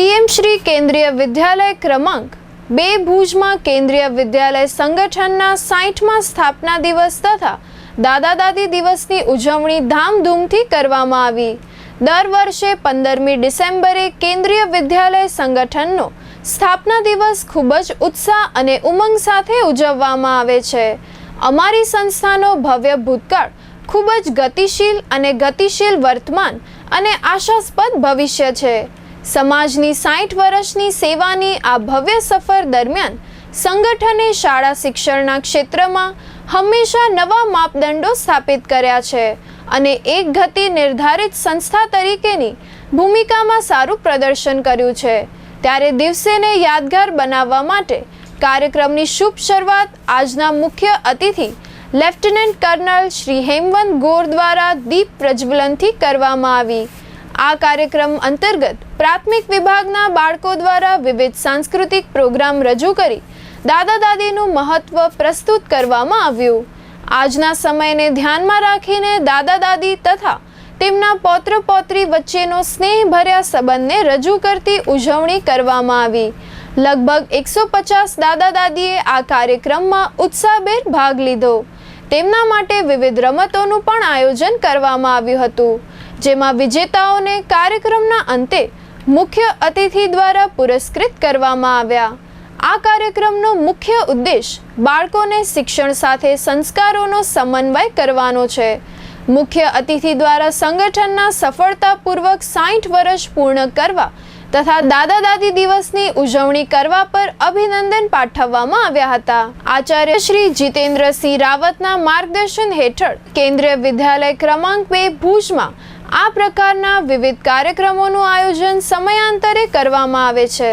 PM Shri કેન્દ્રીય વિદ્યાલય ક્રમાંક બે ભુજમાં કેન્દ્રીય વિદ્યાલય સંગઠનના સાઠમાં સ્થાપના દિવસ તથા દાદા દાદી દિવસની ઉજવણી ધામધૂમથી કરવામાં આવી. દર વર્ષે પંદરમી ડિસેમ્બરે કેન્દ્રીય વિદ્યાલય સંગઠનનો સ્થાપના દિવસ ખૂબ જ ઉત્સાહ અને ઉમંગ સાથે ઉજવવામાં આવે છે. અમારી સંસ્થાનો ભવ્ય ભૂતકાળ ખૂબ જ ગતિશીલ અને ગતિશીલ વર્તમાન અને આશાસ્પદ ભવિષ્ય છે. સમાજની સાઠ વર્ષની સેવાની આ ભવ્ય સફર દરમિયાન સંગઠને શાળા શિક્ષણના ક્ષેત્રમાં હંમેશા નવા માપદંડો સ્થાપિત કર્યા છે અને એક ગતિ નિર્ધારિત સંસ્થા તરીકેની ભૂમિકામાં સારું પ્રદર્શન કર્યું છે. ત્યારે દિવસેને યાદગાર બનાવવા માટે કાર્યક્રમની શુભ શરૂઆત આજના મુખ્ય અતિથિ લેફ્ટનન્ટ કર્નલ શ્રી હેમવંત ગોર દ્વારા દીપ પ્રજ્વલનથી કરવામાં આવી. આ કાર્યક્રમ અંતર્ગત પ્રાથમિક વિભાગના બાળકો દ્વારા વિવિધ સાંસ્કૃતિક પ્રોગ્રામ રજૂ કરી દાદા દાદીનું મહત્વ પ્રસ્તુત કરવામાં આવ્યું. આજના સમયને ધ્યાનમાં રાખીને દાદા દાદી તથા તેમના પૌત્ર પૌત્રી વચ્ચેનો સ્નેહભર્યા સંબંધને રજૂ કરતી ઉજવણી કરવામાં આવી. લગભગ એકસો પચાસ દાદા દાદીએ આ કાર્યક્રમમાં ઉત્સાહભેર ભાગ લીધો. તેમના માટે વિવિધ રમતોનું પણ આયોજન કરવામાં આવ્યું હતું, જેમાં વિજેતાઓને કાર્યક્રમના અંતે મુખ્ય અતિથિ દ્વારા પુરસ્કૃત કરવામાં આવ્યા. આ કાર્યક્રમનો મુખ્ય ઉદ્દેશ બાળકોને શિક્ષણ સાથે સંસ્કારોનો સમન્વય કરવાનો છે. મુખ્ય અતિથિ દ્વારા સંગઠનના સફળતાપૂર્વક સાઠ વર્ષ પૂર્ણ કરવા તથા દાદા દાદી દિવસની ઉજવણી કરવા પર અભિનંદન પાઠવવામાં આવ્યા હતા. આચાર્ય શ્રી જીતેન્દ્રસિંહ રાવતના માર્ગદર્શન હેઠળ કેન્દ્રીય વિદ્યાલય ક્રમાંક બે ભુજમાં આ પ્રકારના વિવિધ કાર્યક્રમોનું આયોજન સમયાંતરે કરવામાં આવે છે.